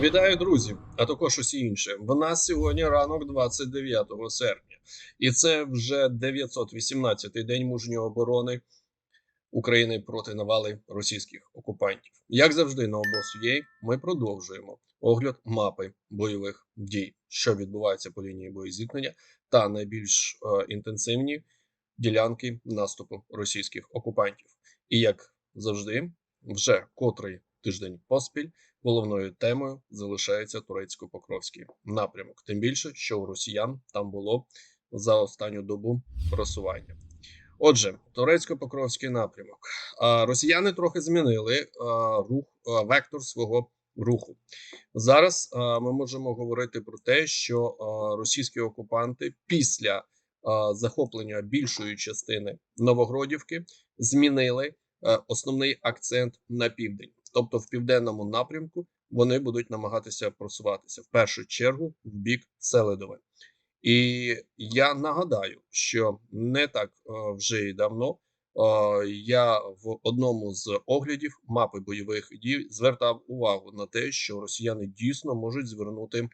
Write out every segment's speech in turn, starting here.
Вітаю, друзі, а також усі інші. В нас сьогодні ранок 29 серпня, і це вже 918-й день мужньої оборони України проти навали російських окупантів. Як завжди, на обос.ua ми продовжуємо огляд мапи бойових дій, що відбувається по лінії боєзіткнення, та найбільш е, інтенсивні ділянки наступу російських окупантів. І як завжди, вже котрий тиждень поспіль. Головною темою залишається турецько-покровський напрямок. Тим більше, що у росіян там було за останню добу просування. Отже, турецько-покровський напрямок. Росіяни трохи змінили рух вектор свого руху. Зараз ми можемо говорити про те, що російські окупанти після захоплення більшої частини Новогродівки змінили основний акцент на південь. Тобто в південному напрямку вони будуть намагатися просуватися в першу чергу в бік Селедове. І я нагадаю, що не так е, вже й давно е, я в одному з оглядів мапи бойових дій звертав увагу на те, що росіяни дійсно можуть звернути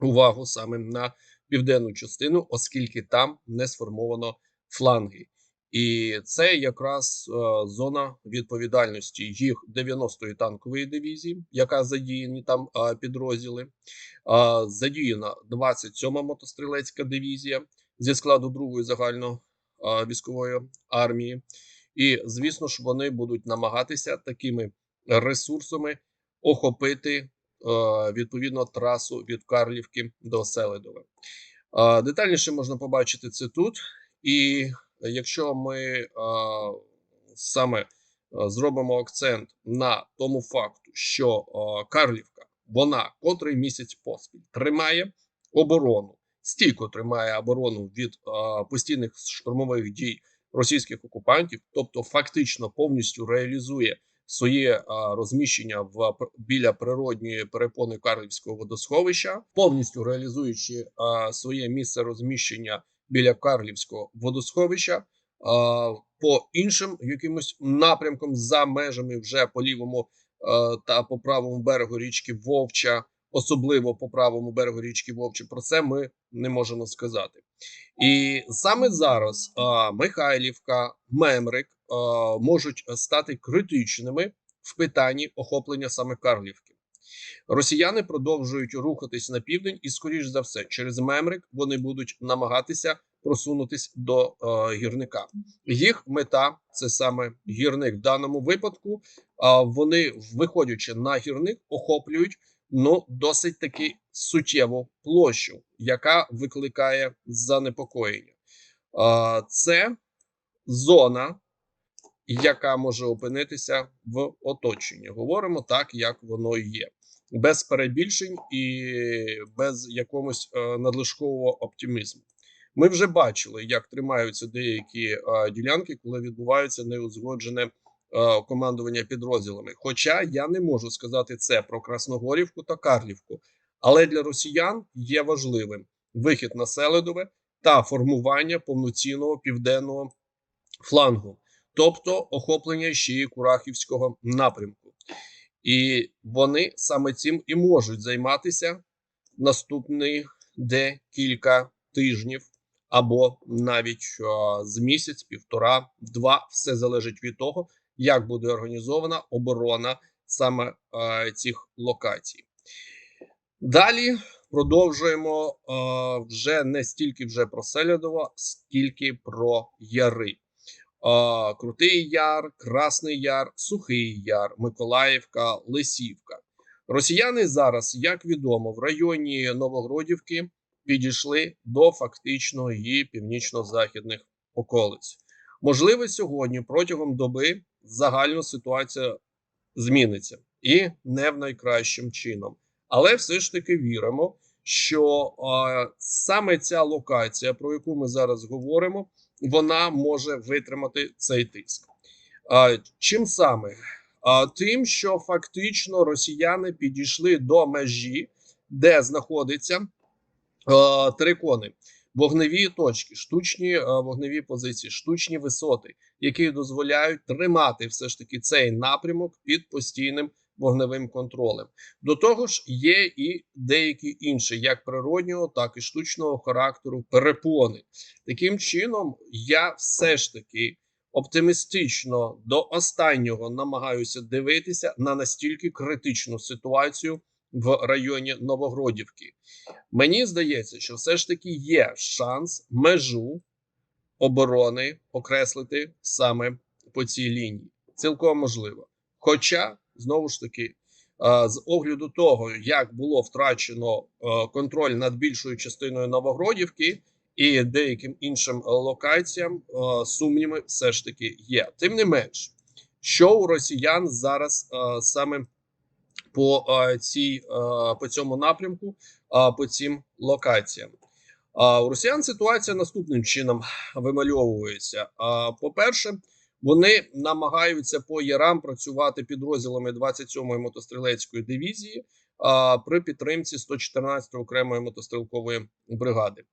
увагу саме на південну частину, оскільки там не сформовано фланги. І це якраз е, зона відповідальності їх 90-ї танкової дивізії, яка задіяні там е, підрозділи. Задіяна 27-ма мотострілецька дивізія зі складу другої загально е, армії. І звісно ж, вони будуть намагатися такими ресурсами охопити відповідно трасу від Карлівки до Селедове. Е, детальніше можна побачити це тут. І якщо ми саме зробимо акцент на тому факту, що Карлівка вона котрий місяць поспіль тримає оборону, стійко тримає оборону від постійних штурмових дій російських окупантів, тобто фактично повністю реалізує своє е, розміщення в біля природньої перепони Карлівського водосховища, повністю реалізуючи е, своє місце розміщення біля Карлівського водосховища. По іншим якимось напрямкам за межами вже по лівому та по правому берегу річки Вовча, особливо по правому берегу річки Вовча, про це ми не можемо сказати. І саме зараз Михайлівка, Мемрик можуть стати критичними в питанні охоплення саме Карлівки. Росіяни продовжують рухатись на південь, і, скоріш за все, через Мемрик вони будуть намагатися просунутись до е, гірника. Їх мета це саме гірник. В даному випадку а вони, виходячи на гірник, охоплюють ну досить таки суттєву площу, яка викликає занепокоєння. А, це зона, яка може опинитися в оточенні. Говоримо так, як воно є, без перебільшень і без якогось е, надлишкового оптимізму. Ми вже бачили, як тримаються деякі е, ділянки, коли відбувається неузгоджене е, командування підрозділами. Хоча я не можу сказати це про Красногорівку та Карлівку, але для росіян є важливим вихід на Селедове та формування повноцінного південного флангу, тобто охоплення ще й Курахівського напрямку. І вони саме цим і можуть займатися наступні декілька тижнів або навіть а, з місяць, півтора, два. Все залежить від того, як буде організована оборона саме а, цих локацій. Далі продовжуємо а, вже не стільки вже про Селядово, скільки про яри. Крутий Яр, Красний Яр, Сухий Яр, Миколаївка, Лисівка. Росіяни зараз, як відомо, в районі Новогродівки підійшли до фактично її північно-західних околиць. Можливо, сьогодні протягом доби загальна ситуація зміниться і не в найкращим чином. Але все ж таки віримо, що а, саме ця локація, про яку ми зараз говоримо, вона може витримати цей тиск. А, чим саме? А, тим, що фактично росіяни підійшли до межі, де знаходиться е, терикони, вогневі точки, штучні вогневі позиції, штучні висоти, які дозволяють тримати все ж таки цей напрямок під постійним вогневим контролем. До того ж, є і деякі інші, як природнього, так і штучного характеру перепони. Таким чином, я все ж таки оптимістично до останнього намагаюся дивитися на настільки критичну ситуацію в районі Новогродівки. Мені здається, що все ж таки є шанс межу оборони окреслити саме по цій лінії. Цілком можливо. Хоча, знову ж таки, е, з огляду того, як було втрачено е, контроль над більшою частиною Новогродівки і деяким іншим локаціям, е, сумніви все ж таки є. Тим не менш, що у росіян зараз саме по цій по цьому напрямку, по цим локаціям. У росіян ситуація наступним чином вимальовується. По-перше, вони намагаються по ярам працювати підрозділами 27-ї мотострілецької дивізії а, при підтримці 114-ї окремої мотострілкової бригади.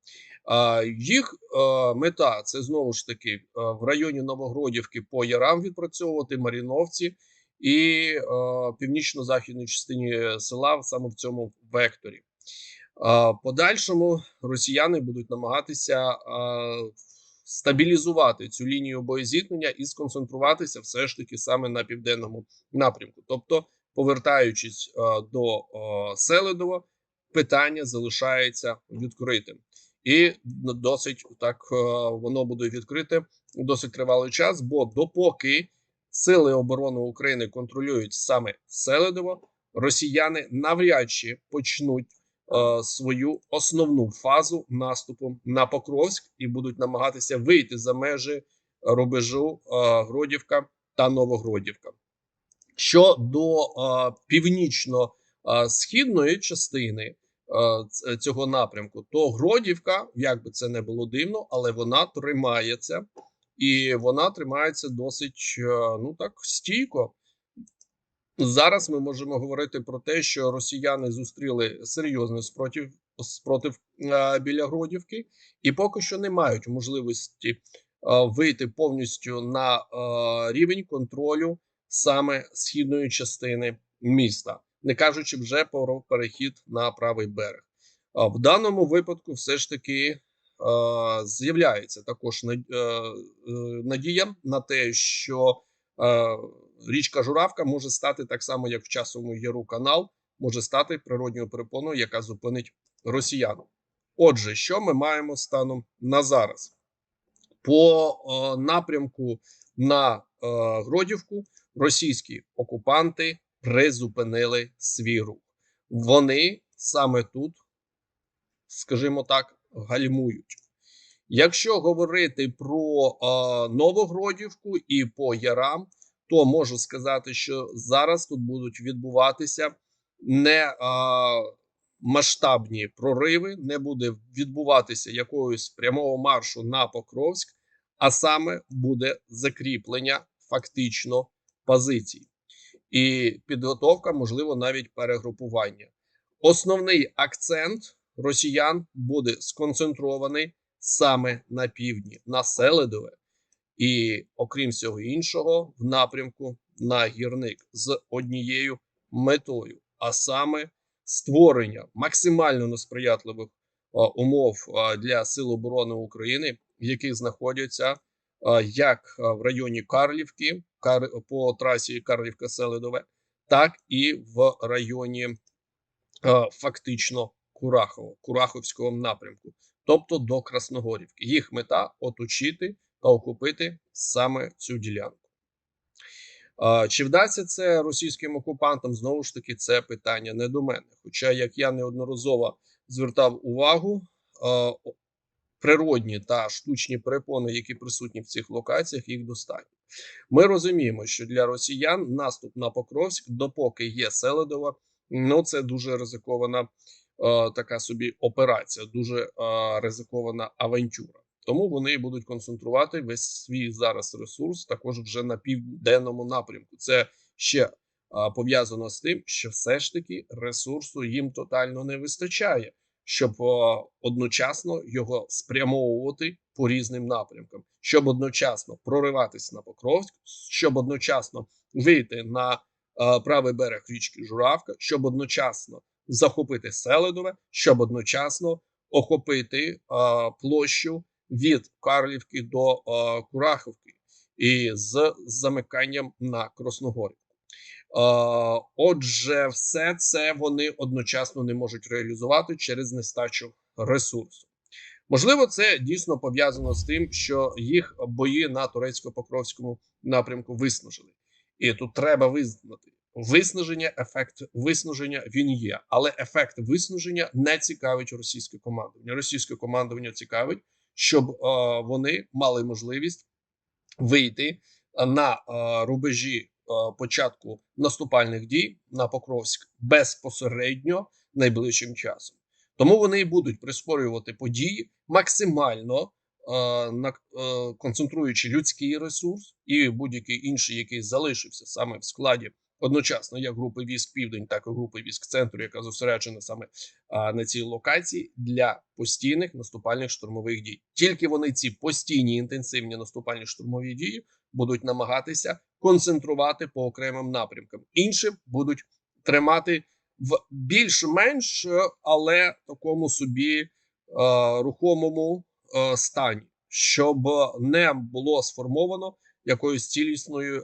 А, їх а, мета це знову ж таки в районі Новогродівки по ярам відпрацьовувати Маріновці і північно-західній частині села саме в цьому векторі. Подальшому росіяни будуть намагатися а, стабілізувати цю лінію боєзіткнення і сконцентруватися все ж таки саме на південному напрямку. Тобто, повертаючись а, до а, Селедова, питання залишається відкритим, і досить так а, воно буде відкрите досить тривалий час. Бо допоки сили оборони України контролюють саме Селедово, росіяни навряд чи почнуть. Е, свою основну фазу наступу на Покровськ і будуть намагатися вийти за межі рубежу е, Гродівка та Новогродівка. Що до е, північно-східної частини цього напрямку, то Гродівка, як би це не було дивно, але вона тримається, і вона тримається досить ну так стійко. Зараз ми можемо говорити про те, що росіяни зустріли серйозний спротив спротив а, біля Гродівки, і поки що не мають можливості а, вийти повністю на а, рівень контролю саме східної частини міста, не кажучи вже про перехід на правий берег. А в даному випадку, все ж таки. З'являється також е, надія на те, що річка Журавка може стати так само, як в часовому яру канал, може стати природньою перепоною, яка зупинить росіян. Отже, що ми маємо станом на зараз? По о, напрямку на о, Гродівку російські окупанти призупинили свій рух. Вони саме тут, скажімо так, гальмують. Якщо говорити про е, Новогродівку і по Ярам, то можу сказати, що зараз тут будуть відбуватися не е, масштабні прориви, не буде відбуватися якогось прямого маршу на Покровськ, а саме буде закріплення фактично позицій. І підготовка, можливо, навіть перегрупування. Основний акцент росіян буде сконцентрований саме на півдні, на Селедове, і, окрім всього іншого, в напрямку на гірник з однією метою, а саме створення максимально несприятливих умов для сил оборони України, які знаходяться як в районі Карлівки, Кар... по трасі Карлівка-Селедове, так і в районі фактично Курахово, Кураховського напрямку тобто до Красногорівки. Їх мета оточити та окупити саме цю ділянку. Чи вдасться це російським окупантам? Знову ж таки, це питання не до мене. Хоча, як я неодноразово звертав увагу, природні та штучні перепони, які присутні в цих локаціях, їх достатньо. Ми розуміємо, що для росіян наступ на Покровськ, допоки є Селедова, ну це дуже ризикована така собі операція, дуже ризикована авантюра. Тому вони будуть концентрувати весь свій зараз ресурс також вже на південному напрямку. Це ще пов'язано з тим, що все ж таки ресурсу їм тотально не вистачає, щоб одночасно його спрямовувати по різним напрямкам, щоб одночасно прориватися на Покровськ, щоб одночасно вийти на правий берег річки Журавка, щоб одночасно захопити Селедове, щоб одночасно охопити площу від Карлівки до е, Курахівки і з замиканням на Красногорівку. Е, Отже, все це вони одночасно не можуть реалізувати через нестачу ресурсу. Можливо, це дійсно пов'язано з тим, що їх бої на турецько-покровському напрямку виснажили, і тут треба визнати виснаження, ефект виснаження він є, але ефект виснаження не цікавить російське командування. Російське командування цікавить, щоб е, вони мали можливість вийти на е, рубежі е, початку наступальних дій на Покровськ безпосередньо найближчим часом. Тому вони і будуть прискорювати події максимально на, концентруючи людський ресурс і будь-який інший, який залишився саме в складі одночасно як групи військ Південь, так і групи військ центру, яка зосереджена саме а, на цій локації для постійних наступальних штурмових дій. Тільки вони ці постійні інтенсивні наступальні штурмові дії будуть намагатися концентрувати по окремим напрямкам. Іншим будуть тримати в більш-менш, е, але такому собі е, рухомому е, стані, щоб не було сформовано якоїсь цілісної е,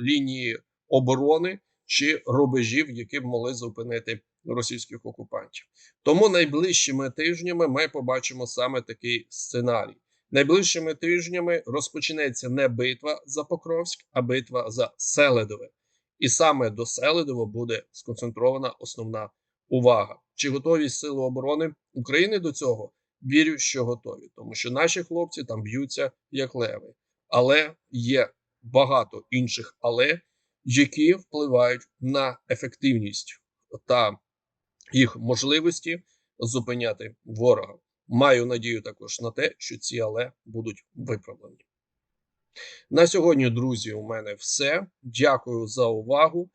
лінії оборони чи рубежів, які б могли зупинити російських окупантів. Тому найближчими тижнями ми побачимо саме такий сценарій. Найближчими тижнями розпочнеться не битва за Покровськ, а битва за Селедове. І саме до Селедова буде сконцентрована основна увага. Чи готові сили оборони України до цього? Вірю, що готові, тому що наші хлопці там б'ються як леви. Але є багато інших але, які впливають на ефективність та їх можливості зупиняти ворога. Маю надію також на те, що ці але будуть виправлені. На сьогодні, друзі, у мене все. Дякую за увагу.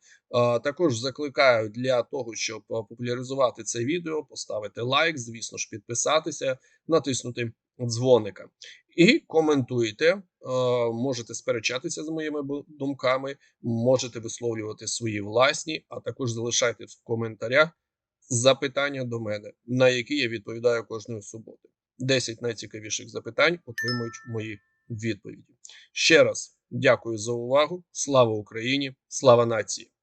Також закликаю для того, щоб популяризувати це відео, поставити лайк, звісно ж, підписатися, натиснути дзвоника. І коментуйте, е, можете сперечатися з моїми думками, можете висловлювати свої власні, а також залишайте в коментарях запитання до мене, на які я відповідаю кожної суботи. 10 найцікавіших запитань отримують мої відповіді. Ще раз дякую за увагу. Слава Україні! Слава нації!